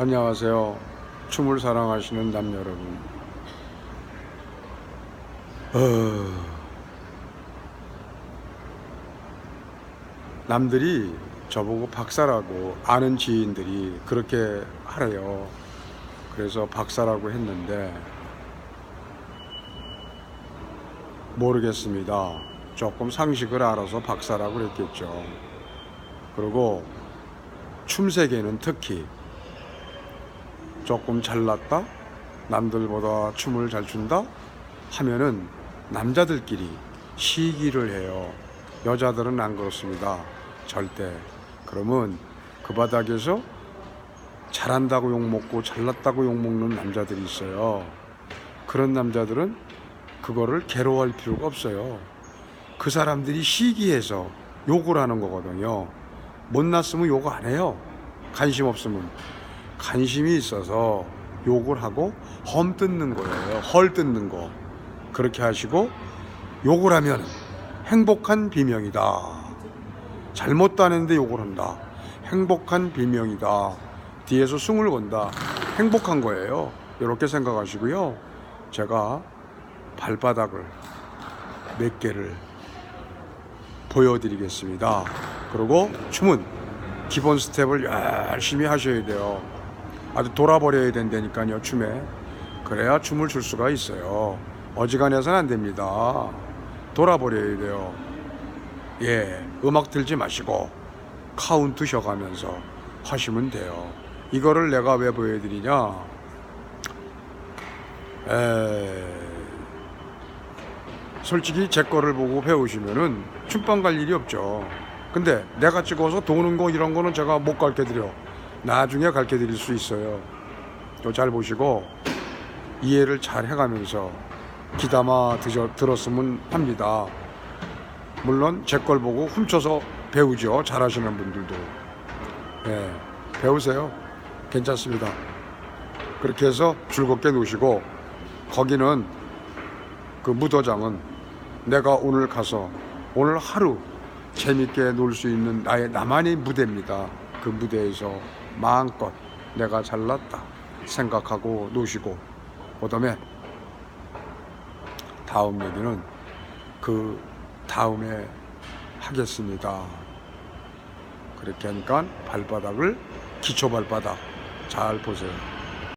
안녕하세요. 춤을 사랑하시는 남 여러분. 어... 남들이 저보고 박사라고 아는 지인들이 그렇게 하래요. 그래서 박사라고 했는데 모르겠습니다. 조금 상식을 알아서 박사라고 그랬겠죠. 그리고 춤 세계는 특히 조금 잘났다? 남들보다 춤을 잘 춘다? 하면은 남자들끼리 시기를 해요. 여자들은 안 그렇습니다. 절대. 그러면 그 바닥에서 잘한다고 욕먹고 잘났다고 욕먹는 남자들이 있어요. 그런 남자들은 그거를 괴로워할 필요가 없어요. 그 사람들이 시기해서 욕을 하는 거거든요. 못났으면 욕 안 해요. 관심 없으면. 관심이 있어서 욕을 하고 험 뜯는 거예요. 헐 뜯는 거. 그렇게 하시고 욕을 하면 행복한 비명이다. 잘못도 안 했는데 욕을 한다. 행복한 비명이다. 뒤에서 숨을 건다. 행복한 거예요. 이렇게 생각하시고요. 제가 발바닥을 몇 개를 보여드리겠습니다. 그리고 춤은 기본 스텝을 열심히 하셔야 돼요. 아주 돌아버려야 된다니까요, 춤에. 그래야 춤을 출 수가 있어요. 어지간해서는 안 됩니다. 돌아버려야 돼요. 예, 음악 들지 마시고 카운트 쉬어가면서 하시면 돼요. 이거를 내가 왜 보여드리냐? 에... 솔직히 제 거를 보고 배우시면은 춤방 갈 일이 없죠. 근데 내가 찍어서 도는 거 이런 거는 제가 못 가르쳐 드려. 나중에 가르쳐 드릴 수 있어요. 또 잘 보시고 이해를 잘 해가면서 드셔, 들었으면 합니다. 물론 제 걸 보고 훔쳐서 배우죠. 잘하시는 분들도. 예, 배우세요. 괜찮습니다. 그렇게 해서 즐겁게 노시고 거기는 그 무도장은 내가 오늘 가서 오늘 하루 재밌게 놀 수 있는 나의 나만의 무대입니다. 그 무대에서 마음껏 내가 잘났다 생각하고 노시고 그 다음에 다음 얘기는 그 다음에 하겠습니다. 그렇게 하니까 발바닥을 기초 발바닥 잘 보세요.